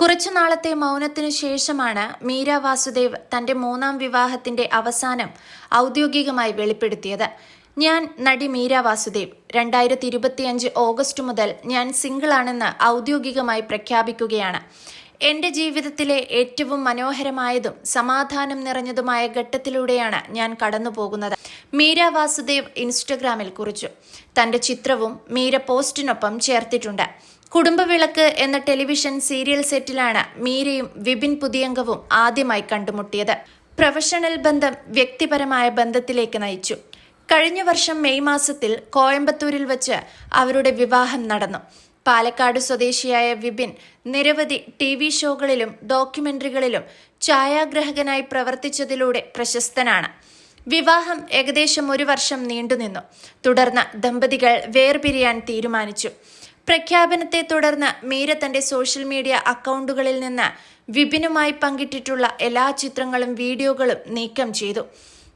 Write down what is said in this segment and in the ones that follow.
കുറച്ചു നാളത്തെ മൗനത്തിനു ശേഷമാണ് മീര വാസുദേവ് തന്റെ മൂന്നാം വിവാഹത്തിന്റെ അവസാനം ഔദ്യോഗികമായി വെളിപ്പെടുത്തിയത്. ഞാൻ നടി മീര വാസുദേവ്. രണ്ടായിരത്തി ഇരുപത്തിയഞ്ച് ഓഗസ്റ്റ് മുതൽ ഞാൻ സിംഗിളാണെന്ന് ഔദ്യോഗികമായി പ്രഖ്യാപിക്കുകയാണ്. എന്റെ ജീവിതത്തിലെ ഏറ്റവും മനോഹരമായതും സമാധാനം നിറഞ്ഞതുമായ ഘട്ടത്തിലൂടെയാണ് ഞാൻ കടന്നുപോകുന്നത്. മീര വാസുദേവ് ഇൻസ്റ്റഗ്രാമിൽ കുറിച്ചു. തന്റെ ചിത്രവും മീര പോസ്റ്റിനൊപ്പം ചേർത്തിട്ടുണ്ട്. കുടുംബവിളക്ക് എന്ന ടെലിവിഷൻ സീരിയൽ സെറ്റിലാണ് മീരയും വിപിൻ പുതിയംഗവും ആദ്യമായി കണ്ടുമുട്ടിയത്. പ്രൊഫഷണൽ ബന്ധം വ്യക്തിപരമായ ബന്ധത്തിലേക്ക് നയിച്ചു. കഴിഞ്ഞ വർഷം മെയ് മാസത്തിൽ കോയമ്പത്തൂരിൽ വച്ച് അവരുടെ വിവാഹം നടന്നു. പാലക്കാട് സ്വദേശിയായ വിപിൻ നിരവധി ടി വി ഷോകളിലും ഡോക്യുമെന്ററികളിലും ഛായാഗ്രഹകനായി പ്രവർത്തിച്ചതിലൂടെ പ്രശസ്തനാണ്. വിവാഹം ഏകദേശം ഒരു വർഷം നീണ്ടുനിന്നു. തുടർന്ന് ദമ്പതികൾ വേർപിരിയാൻ തീരുമാനിച്ചു. പ്രഖ്യാപനത്തെ തുടർന്ന് മീര തന്റെ സോഷ്യൽ മീഡിയ അക്കൗണ്ടുകളിൽ നിന്ന് വിപിനുമായി പങ്കിട്ടിട്ടുള്ള എല്ലാ ചിത്രങ്ങളും വീഡിയോകളും നീക്കം ചെയ്തു.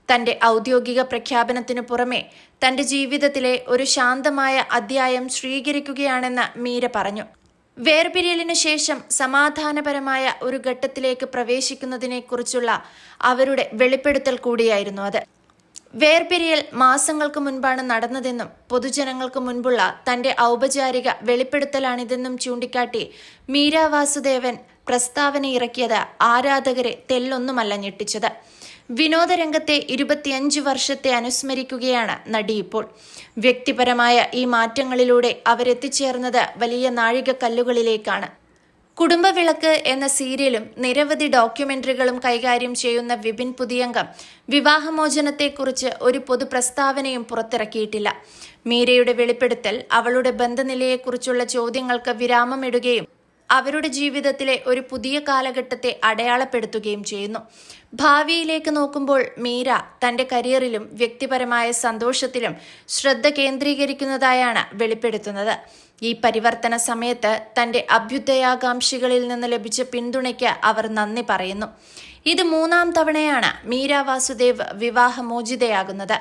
തന്റെ ഔദ്യോഗിക പ്രഖ്യാപനത്തിനു പുറമെ തന്റെ ജീവിതത്തിലെ ഒരു ശാന്തമായ അധ്യായം സ്വീകരിക്കുകയാണെന്ന് മീര പറഞ്ഞു. വേർപിരിയലിനു ശേഷം സമാധാനപരമായ ഒരു ഘട്ടത്തിലേക്ക് പ്രവേശിക്കുന്നതിനെക്കുറിച്ചുള്ള അവരുടെ വെളിപ്പെടുത്തൽ കൂടിയായിരുന്നു അത്. വേർപിരിയൽ മാസങ്ങൾക്ക് മുൻപാണ് നടന്നതെന്നും പൊതുജനങ്ങൾക്ക് മുൻപുള്ള തന്റെ ഔപചാരിക വെളിപ്പെടുത്തലാണിതെന്നും ചൂണ്ടിക്കാട്ടി മീര വാസുദേവൻ പ്രസ്താവന ഇറക്കിയത് ആരാധകരെ തെല്ലൊന്നുമല്ല ഞെട്ടിച്ചത്. വിനോദരംഗത്തെ ഇരുപത്തിയഞ്ച് വർഷത്തെ അനുസ്മരിക്കുകയാണ് നടി ഇപ്പോൾ വ്യക്തിപരമായ ഈ മാറ്റങ്ങളിലൂടെ അവരെത്തിച്ചേർന്നത് വലിയ നാഴികക്കല്ലുകളിലേക്കാണ്. കുടുംബവിളക്ക് എന്ന സീരിയലും നിരവധി ഡോക്യുമെന്ററികളും കൈകാര്യം ചെയ്യുന്ന വിപിൻ പുതിയംഗം വിവാഹമോചനത്തെക്കുറിച്ച് ഒരു പൊതു പ്രസ്താവനയും പുറത്തിറക്കിയിട്ടില്ല. മീരയുടെ വെളിപ്പെടുത്തൽ അവളുടെ ബന്ധനിലയെക്കുറിച്ചുള്ള ചോദ്യങ്ങൾക്ക് വിരാമമിടുകയും അവരുടെ ജീവിതത്തിലെ ഒരു പുതിയ കാലഘട്ടത്തെ അടയാളപ്പെടുത്തുകയും ചെയ്യുന്നു. ഭാവിയിലേക്ക് നോക്കുമ്പോൾ മീര തന്റെ കരിയറിലും വ്യക്തിപരമായ സന്തോഷത്തിലും ശ്രദ്ധ കേന്ദ്രീകരിക്കുന്നതായാണ് വെളിപ്പെടുത്തുന്നത്. ഈ പരിവർത്തന സമയത്ത് തന്റെ അഭ്യുദയാകാംക്ഷികളിൽ നിന്ന് ലഭിച്ച പിന്തുണയ്ക്ക് അവർ നന്ദി പറയുന്നു. ഇത് മൂന്നാം തവണയാണ് മീര വാസുദേവ് വിവാഹമോചിതയാകുന്നത്.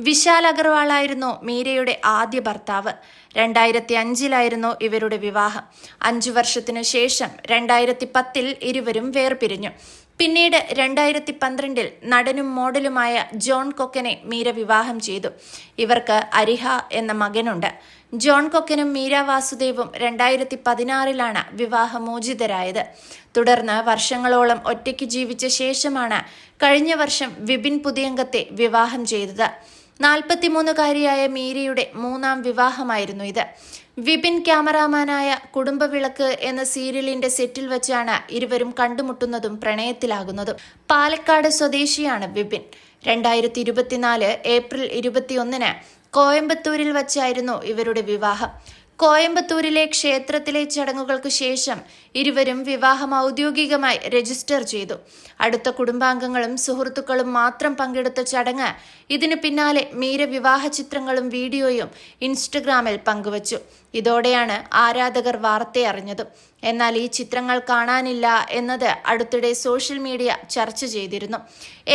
വിശാൽ അഗർവാളായിരുന്നു മീരയുടെ ആദ്യ ഭർത്താവ്. രണ്ടായിരത്തി അഞ്ചിലായിരുന്നു ഇവരുടെ വിവാഹം. അഞ്ചു വർഷത്തിനു ശേഷം രണ്ടായിരത്തി പത്തിൽ ഇരുവരും വേർപിരിഞ്ഞു. പിന്നീട് രണ്ടായിരത്തി പന്ത്രണ്ടിൽ നടനും മോഡലുമായ ജോൺ കൊക്കനെ മീര വിവാഹം ചെയ്തു. ഇവർക്ക് അരിഹ എന്ന മകനുണ്ട്. ജോൺ കൊക്കനും മീര വാസുദേവും രണ്ടായിരത്തി പതിനാറിലാണ് വിവാഹമോചിതരായത്. തുടർന്ന് വർഷങ്ങളോളം ഒറ്റയ്ക്ക് ജീവിച്ച ശേഷമാണ് കഴിഞ്ഞ വർഷം വിപിൻ പുതിയംഗത്തെ വിവാഹം ചെയ്തത്. നാൽപ്പത്തിമൂന്നുകാരിയായ മീരയുടെ മൂന്നാം വിവാഹമായിരുന്നു ഇത്. വിപിൻ ക്യാമറാമാനായ കുടുംബവിളക്ക് എന്ന സീരിയലിന്റെ സെറ്റിൽ വെച്ചാണ് ഇരുവരും കണ്ടുമുട്ടുന്നതും പ്രണയത്തിലാകുന്നതും. പാലക്കാട് സ്വദേശിയാണ് വിപിൻ. രണ്ടായിരത്തി ഇരുപത്തിനാല് ഏപ്രിൽ ഇരുപത്തിയൊന്നിന് കോയമ്പത്തൂരിൽ വച്ചായിരുന്നു ഇവരുടെ വിവാഹം. കോയമ്പത്തൂരിലെ ക്ഷേത്രത്തിലെ ചടങ്ങുകൾക്ക് ശേഷം ഇരുവരും വിവാഹം ഔദ്യോഗികമായി രജിസ്റ്റർ ചെയ്തു. അടുത്ത കുടുംബാംഗങ്ങളും സുഹൃത്തുക്കളും മാത്രം പങ്കെടുത്ത ചടങ്ങ് ഇതിനു പിന്നാലെ മീര വിവാഹ ചിത്രങ്ങളും വീഡിയോയും ഇൻസ്റ്റഗ്രാമിൽ പങ്കുവച്ചു. ഇതോടെയാണ് ആരാധകർ വാർത്തയറിഞ്ഞതും. എന്നാൽ ഈ ചിത്രങ്ങൾ കാണാനില്ല എന്നത് അടുത്തിടെ സോഷ്യൽ മീഡിയ ചർച്ച ചെയ്തിരുന്നു.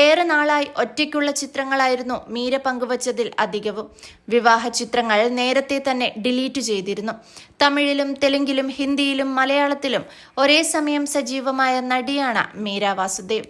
ഏറെ നാളായി ഒറ്റയ്ക്കുള്ള ചിത്രങ്ങളായിരുന്നു മീര പങ്കുവച്ചതിൽ അധികവും. വിവാഹ ചിത്രങ്ങൾ നേരത്തെ തന്നെ ഡിലീറ്റ് ചെയ്തിരുന്നു. തമിഴിലും തെലുങ്കിലും ഹിന്ദിയിലും മലയാളത്തിലും ഒരേ സമയം സജീവമായ നടിയാണ് മീര വാസുദേവ്.